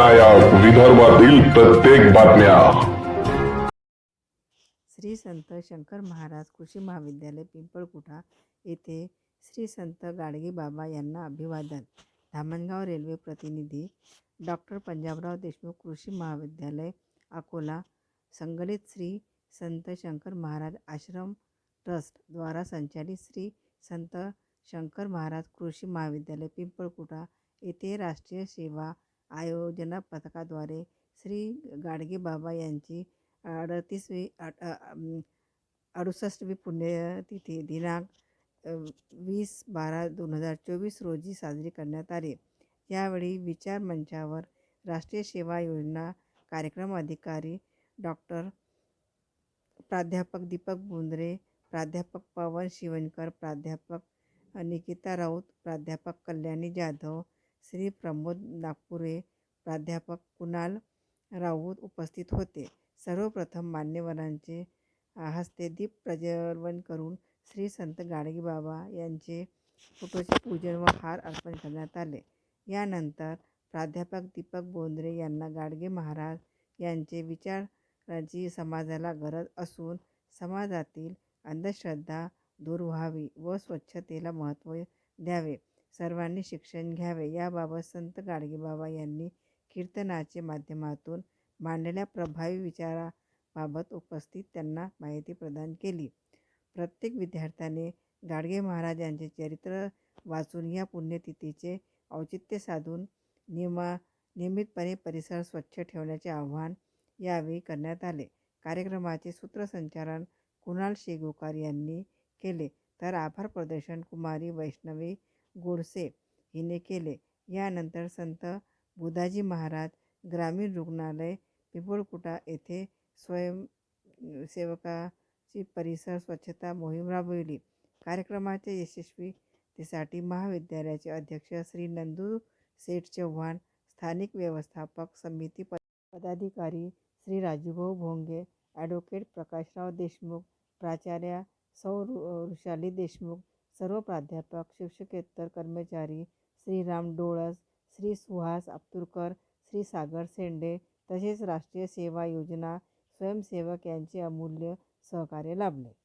लोकनायक विदर्भातील प्रत्येक बातम्या. श्री संत शंकर महाराज कृषी महाविद्यालय पिंपळकुटा येथे श्री संत गाडगे बाबा यांना अभिवादन. धामणगाव रेल्वे प्रतिनिधी डॉक्टर पंजाबराव देशमुख कृषी महाविद्यालय अकोला संकलित श्री संत शंकर महाराज आश्रम ट्रस्ट द्वारा संचालित श्री संत शंकर महाराज कृषी महाविद्यालय पिंपळकुटा येथे राष्ट्रीय सेवा आयोजना पथकाद्वारे श्री गाडगे बाबा यांची अडतीसवी अड- अडुसष्टवी पुण्यतिथी दिनांक वीस बारा दोन हजार चोवीस रोजी साजरी करण्यात आली. यावेळी विचार मंचावर राष्ट्रीय सेवा योजना कार्यक्रम अधिकारी डॉक्टर प्राध्यापक दीपक बोंद्रे प्राध्यापक पवन शिवणकर प्राध्यापक निकिता राऊत प्राध्यापक कल्याणी जाधव श्री प्रमोद नागपुरे प्राध्यापक कुणाल राऊत उपस्थित होते. सर्वप्रथम मान्यवरांचे हस्ते दीप प्रज्वलन करून श्री संत गाडगेबाबा यांचे फोटोचे पूजन व हार अर्पण करण्यात आले. यानंतर प्राध्यापक दीपक बोंद्रे यांना गाडगे महाराज यांचे विचारांची समाजाला गरज असून समाजातील अंधश्रद्धा दूर व्हावी व स्वच्छतेला महत्त्व द्यावे. सर्वांनी शिक्षण घ्यावे. याबाबत संत गाडगेबाबा यांनी कीर्तनाचे माध्यमातून मांडलेल्या प्रभावी विचाराबाबत उपस्थित त्यांना माहिती प्रदान केली. प्रत्येक विद्यार्थ्याने गाडगे महाराज यांचे चरित्र वाचून या पुण्यतिथीचे औचित्य साधून नियमा नियमितपणे परिसर स्वच्छ ठेवण्याचे आव्हान यावेळी करण्यात आले. कार्यक्रमाचे सूत्रसंचालन कुणाल शेगोकार यांनी केले. तर आभार प्रदर्शन कुमारी वैष्णवी गोडसे हिने केले. यानंतर संत बुधाजी महाराज ग्रामीण रुग्णालय पिंपळकुटा येथे स्वयंसेवकाची परिसर स्वच्छता मोहीम राबविली. कार्यक्रमाच्या यशस्वीतेसाठी महाविद्यालयाचे अध्यक्ष श्री नंदू सेठ चव्हाण स्थानिक व्यवस्थापक समिती पद पदाधिकारी श्री राजूभाऊ भोंगे ॲडव्होकेट प्रकाशराव देशमुख प्राचार्या सौ ऋषाली देशमुख सर्व प्राध्यापक शिक्षकेतर कर्मचारी श्रीराम डोळस श्री सुहास अब्दुलकर श्री सागर सेंडे तसेच राष्ट्रीय सेवा योजना स्वयंसेवक यांचे अमूल्य सहकार्य लाभले.